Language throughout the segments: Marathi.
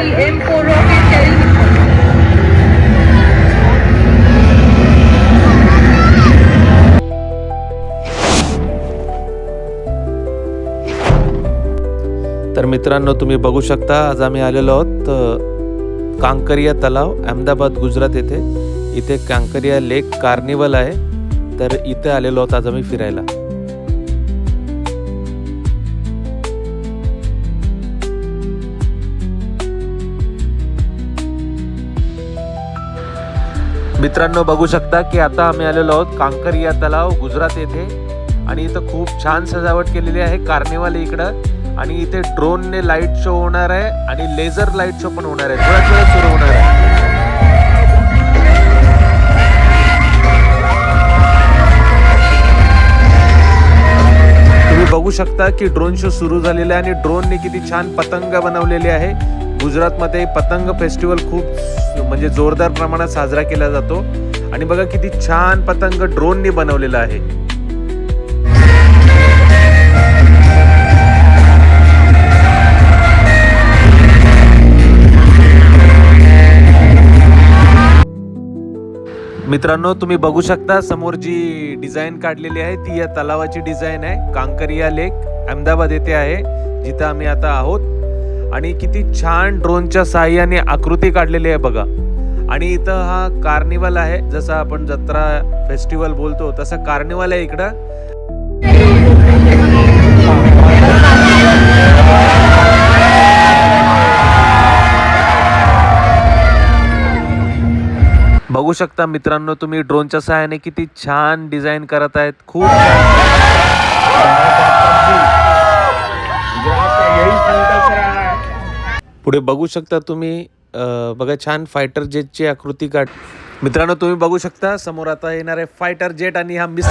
three M4 rocket तर मित्रांनो तुम्ही बघू शकता आज आम्ही आलेलो आहोत कांकरिया तलाव अहमदाबाद गुजरात येथे. इथे कांकरिया लेक कार्निवल आहे. तर इथे आलेलो आहोत आज आम्ही फिरायला. मित्रांनो बघू शकता की आता आम्ही आलेलो आहोत कांकरिया तलाव गुजरात येथे. आणि इथं खूप छान सजावट केलेली आहे कार्निवल इकडं. आणि इथे ड्रोनने लाइट शो होणार आहे आणि लेझर लाइट शो पण होणार आहे. थोड्याच वेळात सुरू होणार आहे. तुम्ही बघू शकता की ड्रोन शो सुरू झालेला आहे आणि ड्रोनने किती छान पतंग बनवलेले आहे. गुजरातमध्ये पतंग फेस्टिवल खूप म्हणजे जोरदार प्रमाणात साजरा केला जातो. आणि बघा किती छान पतंग ड्रोननी बनवलेला आहे. मित्रांनो तुम्ही बघू शकता समोर जी डिझाईन काढलेली आहे ती या तलावाची डिझाईन आहे. कांकरिया लेक अहमदाबाद येथे आहे जिथं आम्ही आता आहोत. आणि किती छान ड्रोनच्या साह्याने आकृती काढलेली आहे बघा. आणि इथं हा कार्निवल आहे. जसं आपण जत्रा फेस्टिवल बोलतो तसं कार्निवल आहे इकडं. बघू शकता मित्रांनो तुम्ही ड्रोनच्या सहाय्याने किती छान डिझाईन करत आहेत. खूप पुढे बघू शकता तुम्ही बघा छान फायटर जेटची आकृती काढ मित्रांनो तुम्ही बघू शकता समोर आता येणार आहे फायटर जेट आणि हा miss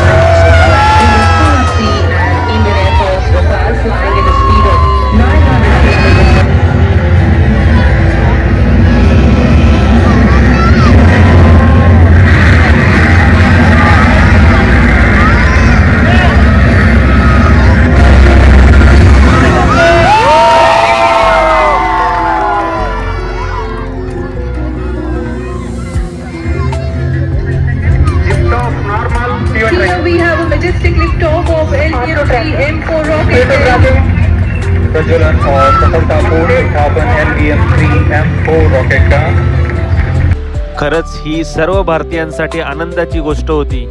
liftoff of LV-3 M4 rocket प्रज्वलन और सफलतापूर्ण उत्थापन L V M three M four rocket का खरंच ही सर्व भारतीयांसाठी आनंदाची गोष्ट होती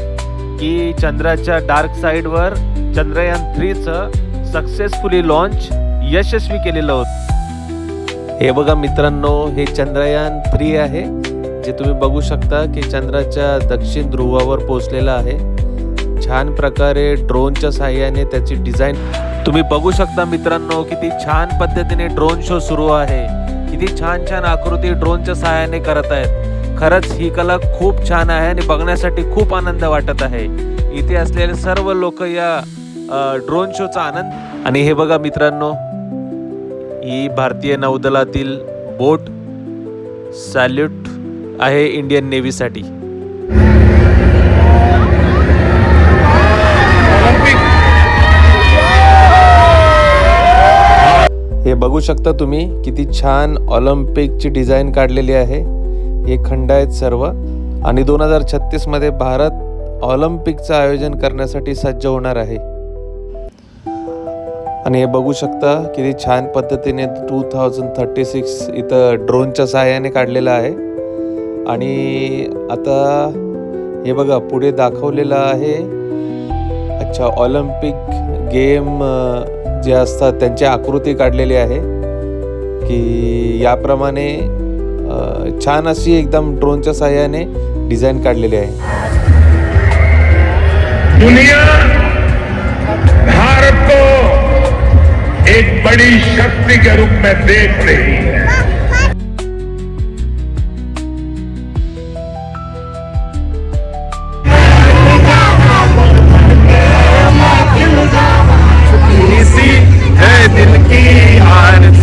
की चंद्राच्या डार्क साईडवर चंद्रयान थ्रीचं सक्सेसफुली लॉन्च यशस्वी केलेलं होतं. हे बघा मित्रांनो हे चंद्रयान थ्री आहे जे तुम्ही बघू शकता की चंद्राच्या दक्षिण ध्रुवावर पोहोचलेलं आहे. छान प्रकारे ड्रोनच्या साहाय्याने त्याची डिझाईन. तुम्ही बघू शकता मित्रांनो किती छान पद्धतीने ड्रोन शो सुरू आहे. किती छान छान आकृती ड्रोनच्या सहाय्याने करत आहेत. खरंच ही कला खूप छान आहे आणि बघण्यासाठी खूप आनंद वाटत आहे. इथे असलेले सर्व लोक या ड्रोन शोचा आनंद. आणि हे बघा मित्रांनो ही भारतीय नौदलातील बोट सॅल्यूट आहे इंडियन नेव्हीसाठी. बघू शकता तुम्ही किती छान ऑलिम्पिकची डिझाईन काढलेली आहे. हे खंड आहेत सर्व. आणि दोन हजार छत्तीसमध्ये भारत ऑलिम्पिकचं आयोजन करण्यासाठी सज्ज होणार आहे. आणि हे बघू शकता किती छान पद्धतीने टू थाउजंड थर्टी सिक्स इथं ड्रोनच्या सहाय्याने काढलेलं आहे. आणि आता हे बघा पुढे दाखवलेलं आहे. अच्छा ऑलिम्पिक गेम जे असतात त्यांची आकृती काढलेली आहे की याप्रमाणे छान अशी एकदम ड्रोनच्या सहाय्याने डिझाईन काढलेली आहे. दुनिया भारत को एक बड़ी शक्ति के रूप में देख रही है। की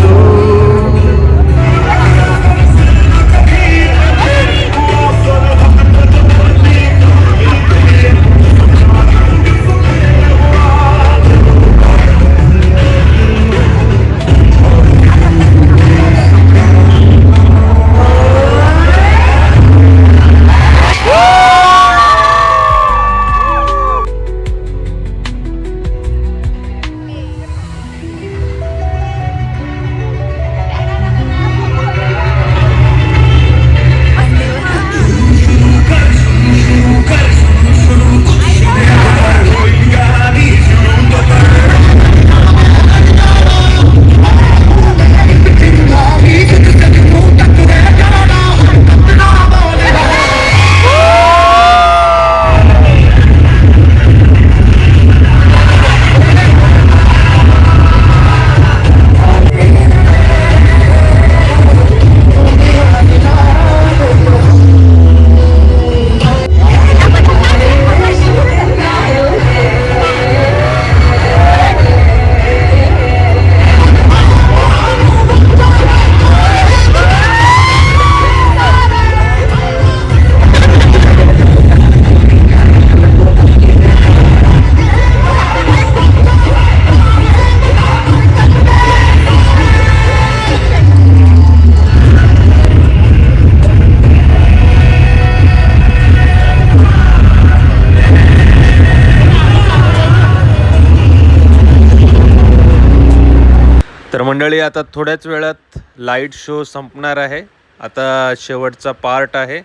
तर मंडळी आता थोड्याच वेळात लाइट शो संपणार आहे. आता शेवटचा पार्ट आहे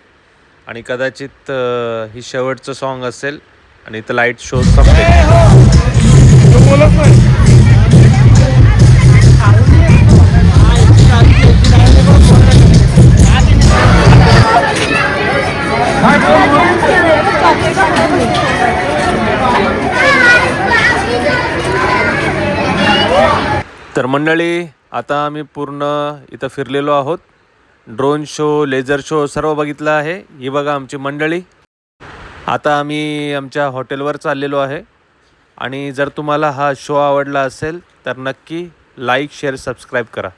आणि कदाचित ही शेवटचं सॉन्ग असेल आणि इथं लाइट शो संपेल. तर मंडळी आता आम्ही पूर्ण इथं फिरलेलो आहोत. ड्रोन शो लेझर शो सर्व बघितलं आहे. ही बघा आमची मंडळी. आता आम्ही आमच्या हॉटेलवर चाललेलो आहे. आणि जर तुम्हाला हा शो आवडला असेल तर नक्की लाईक शेअर सबस्क्राईब करा.